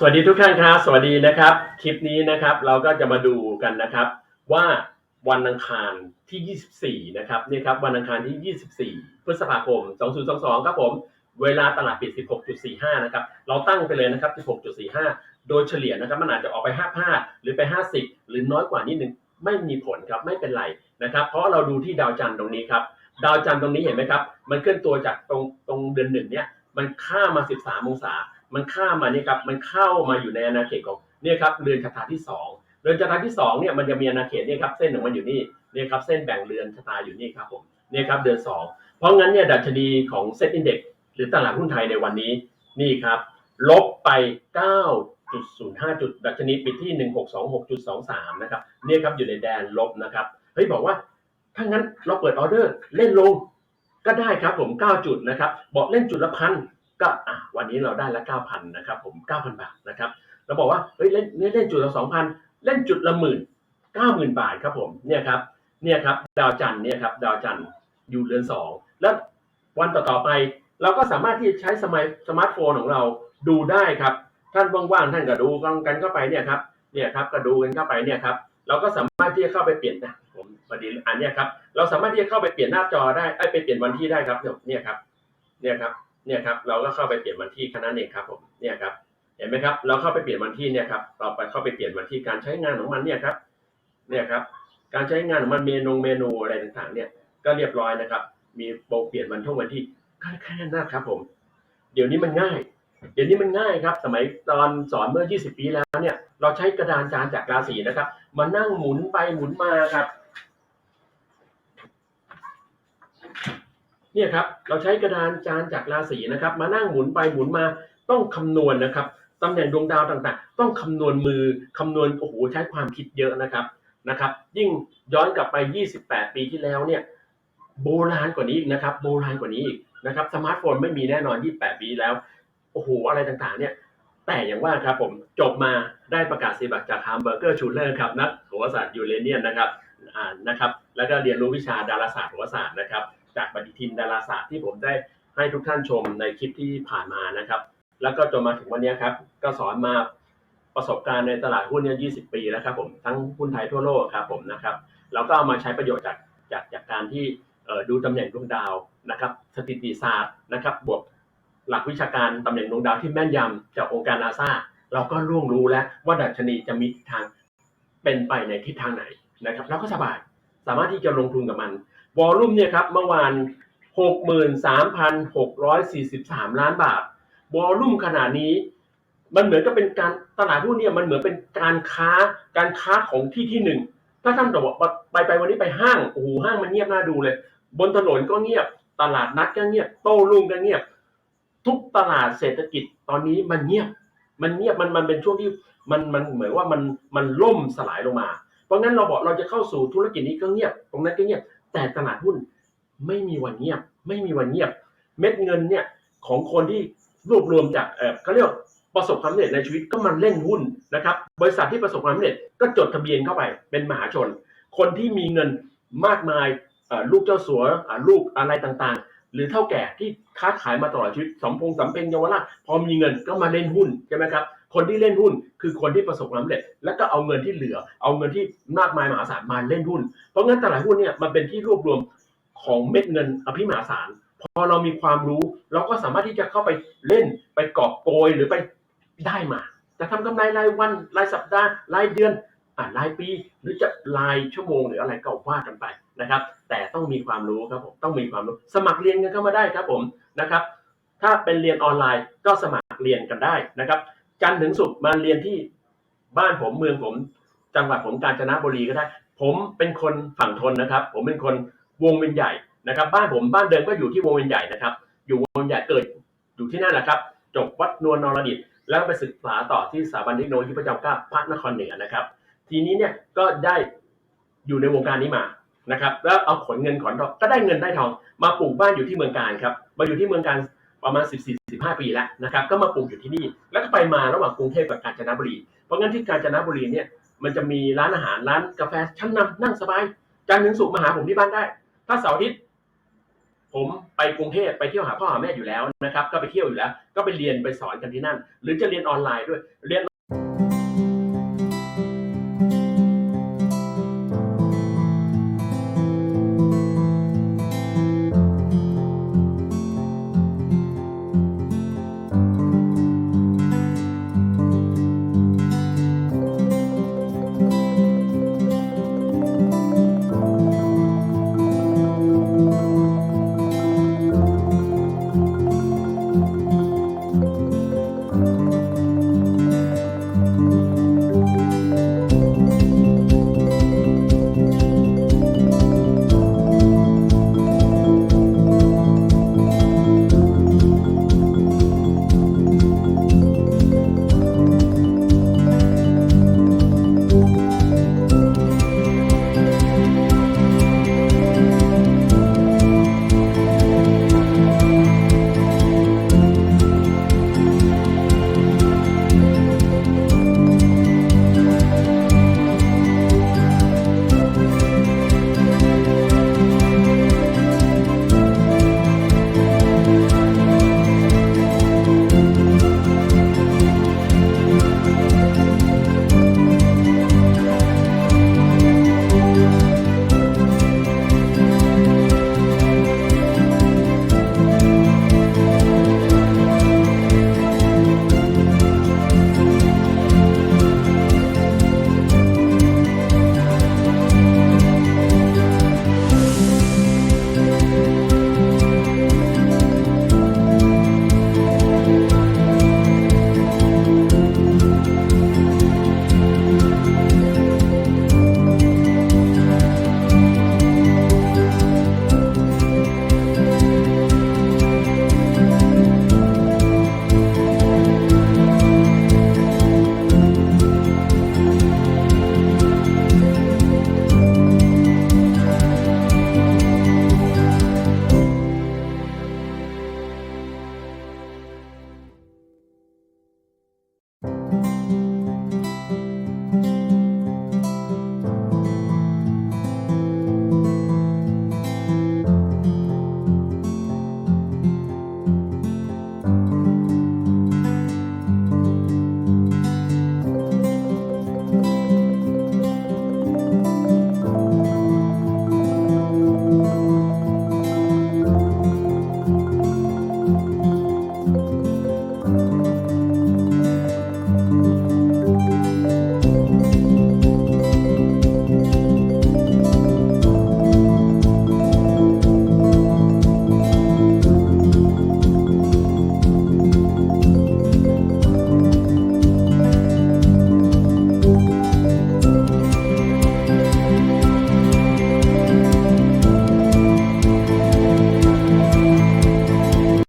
สวัสดีทุกท่านครับ สวัสดีนะครับ คลิปนี้นะครับเราก็จะมาดูกันนะครับ ว่าวันอังคารที่ 24 นะครับนี่ครับวันอังคารที่ 24 พฤษภาคม 2022 ครับผม เวลาตลาดปิด 16.45 นะครับ เราตั้งไปเลยนะครับ 16.45 โดยเฉลี่ยนะครับมันอาจจะออกไป 55 หรือไป 50 หรือน้อยกว่านิดนึงไม่มีผลครับไม่เป็นไรนะครับ เพราะเราดูที่ดาวจันทร์ตรงนี้ครับดาวจันทร์ตรงนี้เห็นไหมครับ มันเคลื่อนตัวจากตรงตรงเดือนหนึ่งเนี่ยมันข้ามมา13 องศา มันข้ามมานี่ครับมันเข้ามาอยู่ในอาณาเขตของเนี่ยครับเรือนชะตาที่สองเรือนชะตาที่สองเนี่ยมันจะมีอาณาเขตเนี่ยครับเส้นของมันอยู่นี่เนี่ยครับเส้นแบ่งเรือนชะตาอยู่นี่ครับผมเนี่ยครับเดือนสองเพราะงั้นเนี่ยดัชนีของเซ็ตอินเด็กหรือตลาดหุ้นไทยในวันนี้นี่ครับลบไป 9.05 จุด ดัชนีปิดที่ 1626.23 นะครับเนี่ยครับอยู่ในแดนลบนะครับเฮ้ยบอกว่าถ้างั้นเราเปิดออเดอร์เล่นลงก็ได้ครับผม 9 จุดนะครับบอกเล่นจุดละพัน ก็วันนี้เราได้ละ9,000นนะครับผม9,000บาทนะครับเราบอกว่าเฮ้ยเล่นเล่นจุดละ2,000เล่นจุดละหมื่น90,000บาทครับผมเนี่ยครับเนี่ยครับดาวจันทร์เนี่ยครับดาวจันทร์อยู่เรือนสองแล้ววันต่อๆไปเราก็สามารถที่จะใช้สมัยสมาร์ทโฟนของเราดูได้ครับ ท่านว่างๆท่านก็ดูกันเข้าไปเนี่ยครับเนี่ยครับก็ดูกันเข้าไปเนี่ยครับเราก็สามารถที่จะเข้าไปเปลี่ยนนะผมพอดีอันเนี้ยครับเราสามารถที่จะเข้าไปเปลี่ยนหน้าจอได้ไอ้ยไปเปลี่ยนวันที่ได้ครับเนี่ยครับเนี่ยครับ เนี่ยครับเราก็เข้าไปเปลี่ยนวันที่แค่นั้นเองครับผมเนี่ยครับเห็นไหมครับ เราเข้าไปเปลี่ยนวันที่เนี่ยครับเราไปเข้าไปเปลี่ยนวันที่การใช้งานของมันเนี่ยครับเนี่ยครับการใช้งานของมันเมนูเมนูอะไรต่างๆ เนี่ยก็เรียบร้อยนะครับ มีโปรเปลี่ยนวันท่องวันที่แค่นั้นนะครับผม เดี๋ยวนี้มันง่าย เดี๋ยวนี้มันง่ายครับ สมัยตอนสอนเมื่อ 20 ปีแล้วเนี่ย เราใช้กระดานจานจากราศีนะครับ มานั่งหมุนไปหมุนมาครับ เนี่ยครับเราใช้กระดานจานจากราศีนะครับ มานั่งหมุนไปหมุนมาต้องคำนวณนะครับตำแหน่งดวงดาวต่างๆ ต้องคำนวณมือคำนวณโอ้โหใช้ความคิดเยอะนะครับนะครับ ยิ่งย้อนกลับไป 28 ปีที่แล้วเนี่ยโบราณกว่านี้อีกนะครับ โบราณกว่านี้อีกนะครับสมาร์ทโฟนไม่มีแน่นอน 28 ปีแล้วโอ้โหอะไรต่างๆ เนี่ยแต่อย่างว่าครับผมจบมาได้ประกาศนีบัตรจากฮามเบอร์เกอร์ชูเลอร์ครับนักโหราศาสตร์ยูเรเนียนนะครับอ่านะครับ แล้วก็เรียนรู้วิชาดาราศาสตร์หราศาสตร์นะครับ จากปฏิทินดาราศาสตร์ที่ผมได้ให้ทุกท่านชมในคลิปที่ผ่านมานะครับ แล้วก็จนมาถึงวันนี้ครับ ก็สอนมาประสบการณ์ในตลาดหุ้นเนี่ย20 ปีแล้วครับผมทั้งหุ้นไทยทั่วโลกครับผมนะครับเราก็เอามาใช้ประโยชน์จากจากจากการที่ดูตำแหน่งดวงดาวนะครับ สถิติศาสตร์นะครับ บวกหลักวิชาการตำแหน่งดวงดาวที่แม่นยำจากองค์การนาซาเราก็ร่วงรู้แล้วว่าดัชนีจะมีทิศทางเป็นไปในทิศทางไหนนะครับ เราก็สบาย สามารถที่จะลงทุนกับมันวอลลุ่มเนี่ยครับเมื่อวาน 63,643 ล้านบาทวอลลุ่มขนาดนี้ มันเหมือนกับเป็นการตลาดหุ้นเนี่ยมันเหมือนเป็นการค้าการค้าของที่ที่หนึ่งถ้าท่านบอกว่าไปไปวันนี้ไปห้างโอ้โหห้างมันเงียบน่าดูเลย บนถนนก็เงียบ ตลาดนัดก็เงียบ โต้รุ่งก็เงียบ ทุกตลาดเศรษฐกิจตอนนี้มันเงียบ มันเงียบมันมันเป็นช่วงที่มันมันเหมือนว่ามันมันล่มสลายลงมา เพราะงั้นเราบอกเราจะเข้าสู่ธุรกิจนี้ก็เงียบ ตรงนั้นก็เงียบ แต่ตลาดหุ้นไม่มีวันเงียบ ไม่มีวันเงียบ เม็ดเงินเนี่ยของคนที่รวบรวมจากเออเขาเรียกประสบความสำเร็จในชีวิตก็มันเล่นหุ้นนะครับ บริษัทที่ประสบความสำเร็จก็จดทะเบียนเข้าไปเป็นมหาชน คนที่มีเงินมากมายลูกเจ้าสัวลูกอะไรต่างๆ หรือเท่าแก่ที่ค้าขายมาตลอดชีวิตสมพงสำเพ็งเยาวราชพอมีเงินก็มาเล่นหุ้นใช่ไหมครับ คนที่เล่นหุ้นคือคนที่ประสบความสำเร็จ แล้วก็เอาเงินที่เหลือ เอาเงินที่มากมายมหาศาลมาเล่นหุ้น เพราะงั้นตลาดหุ้นเนี่ยมันเป็นที่รวบรวมของเม็ดเงินอภิมหาศาล พอเรามีความรู้ เราก็สามารถที่จะเข้าไปเล่นไปกอบโกยหรือไปได้มา จะทำกำไรรายวันรายสัปดาห์รายเดือนอ่ารายปีหรือจะรายชั่วโมงหรืออะไรก็ว่ากันไปนะครับ แต่ต้องมีความรู้ครับผมต้องมีความรู้ สมัครเรียนกันเข้ามาได้ครับผมนะครับ ถ้าเป็นเรียนออนไลน์ก็สมัครเรียนกันได้นะครับ จันทร์ถึงศุกร์มาเรียนที่บ้านผมเมืองผม จังหวัดผมกาญจนบุรีก็ได้ ผมเป็นคนฝั่งทนนะครับ ผมเป็นคนวงเวียนใหญ่นะครับ บ้านผมบ้านเดิมก็อยู่ที่วงเวียนใหญ่นะครับ อยู่วงเวียนใหญ่เกิดอยู่ที่นั่นแหละครับจบวัดนวลนรดิตแล้วไปศึกษาต่อที่สถาบันเทคโนโลยีพระจอมเกล้าพระนครเหนือนะครับ ทีนี้เนี่ยก็ได้อยู่ในวงการนี้มานะครับ แล้วเอาขนเงินขนทองก็ได้เงินได้ทอง มาปลูกบ้านอยู่ที่เมืองการครับ มาอยู่ที่เมืองการ ประมาณ 14-15 ปีแล้วนะครับ ก็มาปลูกอยู่ที่นี่ แล้วก็ไปมาระหว่างกรุงเทพกับกาญจนบุรี เพราะงั้นที่กาญจนบุรีเนี่ย มันจะมีร้านอาหารร้านกาแฟชั้นนำนั่งสบายจันทร์ถึงศุกร์มาหาผมที่บ้านได้ ถ้าเสาร์อาทิตย์ผมไปกรุงเทพไปเที่ยวหาพ่อหาแม่อยู่แล้วนะครับ ก็ไปเที่ยวอยู่แล้ว ก็ไปเรียนไปสอนกันที่นั่น หรือจะเรียนออนไลน์ด้วย เรียน